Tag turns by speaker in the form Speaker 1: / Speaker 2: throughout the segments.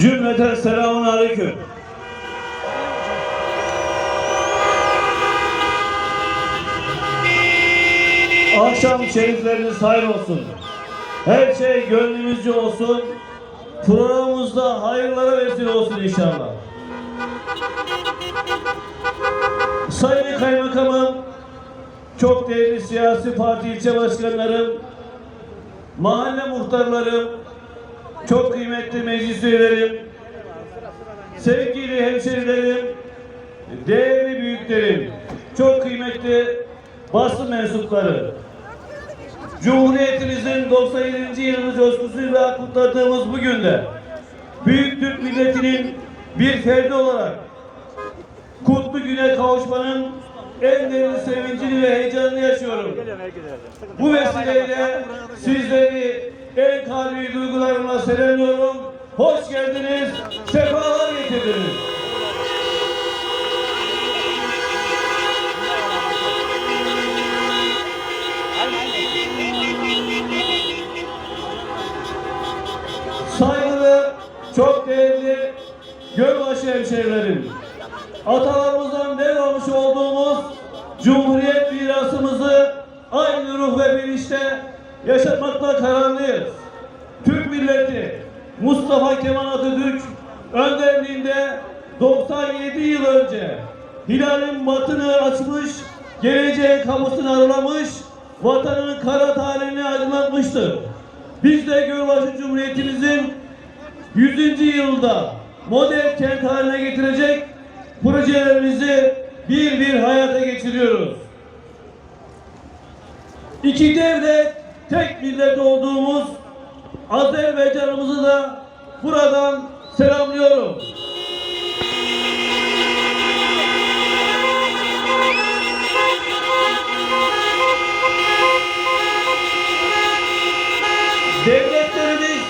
Speaker 1: cümleten selamun aleyküm. Akşam şerifleriniz hayır olsun. Her şey gönlümüzce olsun. Programımızda hayırlara vesile olsun inşallah. Sayın Kaymakamım, çok değerli siyasi parti ilçe başkanlarım, mahalle muhtarlarım, çok kıymetli meclis üyelerim, sevgili hemşerilerim, değerli büyüklerim, çok kıymetli basın mensupları, Cumhuriyetimizin 97. yılını coşkusuyla kutladığımız bu günde Büyük Türk milletinin bir ferdi olarak kutlu güne kavuşmanın en derin sevincini ve heyecanını yaşıyorum. Bu vesileyle sizleri en kalbi duygularımla selamlıyorum. Hoş geldiniz, sefalar getirdiniz. Saygılı, çok değerli Gölbaşı hemşehrilerim. Atalarımızdan devralmış olduğumuz Cumhuriyet mirasımızı aynı ruh ve bilinçte yaşatmakta kararlıyız. Türk milleti Mustafa Kemal Atatürk önderliğinde 97 yıl önce hilalin batını açmış, geleceğin kapısını aralamış, vatanın kara talihini aydınlatmıştır. Biz de Gölbaşı Cumhuriyetimizin 100. yılda model kent haline getirecek projelerimizi bir bir hayata geçiriyoruz. İki devlet, tek millet olduğumuz Azerbaycan'ımızı da buradan selamlıyorum. Devletlerimiz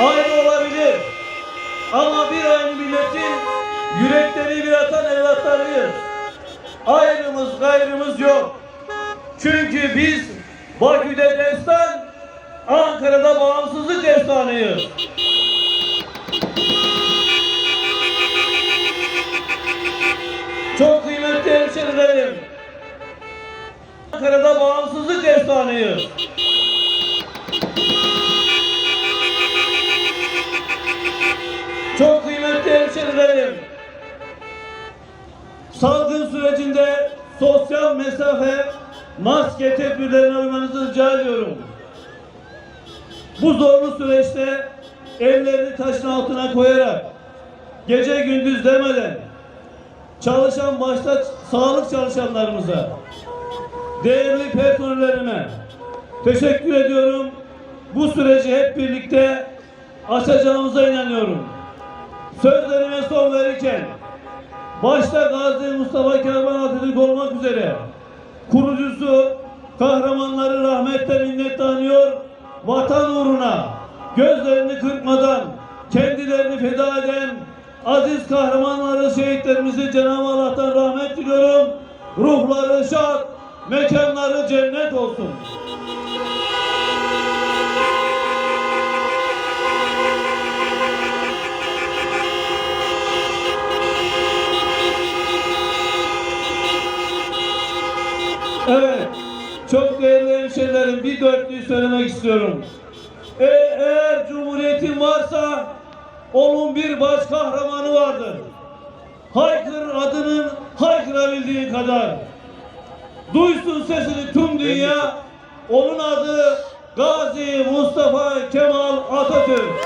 Speaker 1: ayrı olabilir. Ama bir aynı milletin yürekleri bir atan evlatlarıyız. Ayrımız gayrımız yok. Çünkü biz Bakü'de destan, Ankara'da bağımsızlık destanıyız. Çok kıymetli hemşerilerim. Ankara'da bağımsızlık destanıyız. Çok kıymetli hemşerilerim. Salgın sürecinde sosyal mesafe, maske tedbirlerine uymanızı rica ediyorum. Bu zorlu süreçte ellerini taşın altına koyarak gece gündüz demeden çalışan başta sağlık çalışanlarımıza, değerli personellerime teşekkür ediyorum. Bu süreci hep birlikte aşacağımıza inanıyorum. Sözlerime son verirken başta Gazi Mustafa Kemal Atatürk olmak üzere kurucusu kahramanları rahmetle minnet anıyor vatan uğruna gözlerini kırpmadan kendilerini feda eden aziz kahramanları şehitlerimizi Cenab-ı Allah'tan rahmet diliyorum. Ruhları şad, mekanları cennet olsun. Evet, çok değerli hemşehrilerim bir dörtlüyü söylemek istiyorum. E, eğer cumhuriyetin varsa onun bir baş kahramanı vardır. Haykır adının haykırabildiğin kadar. Duysun sesini tüm dünya. Onun adı Gazi Mustafa Kemal Atatürk.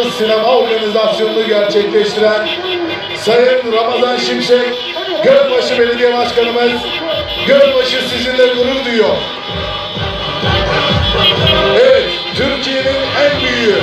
Speaker 2: sinema organizasyonunu gerçekleştiren Sayın Ramazan Şimşek, Gölbaşı Belediye Başkanımız, Gölbaşı sizinle gurur duyuyor. Evet, Türkiye'nin en büyüğü,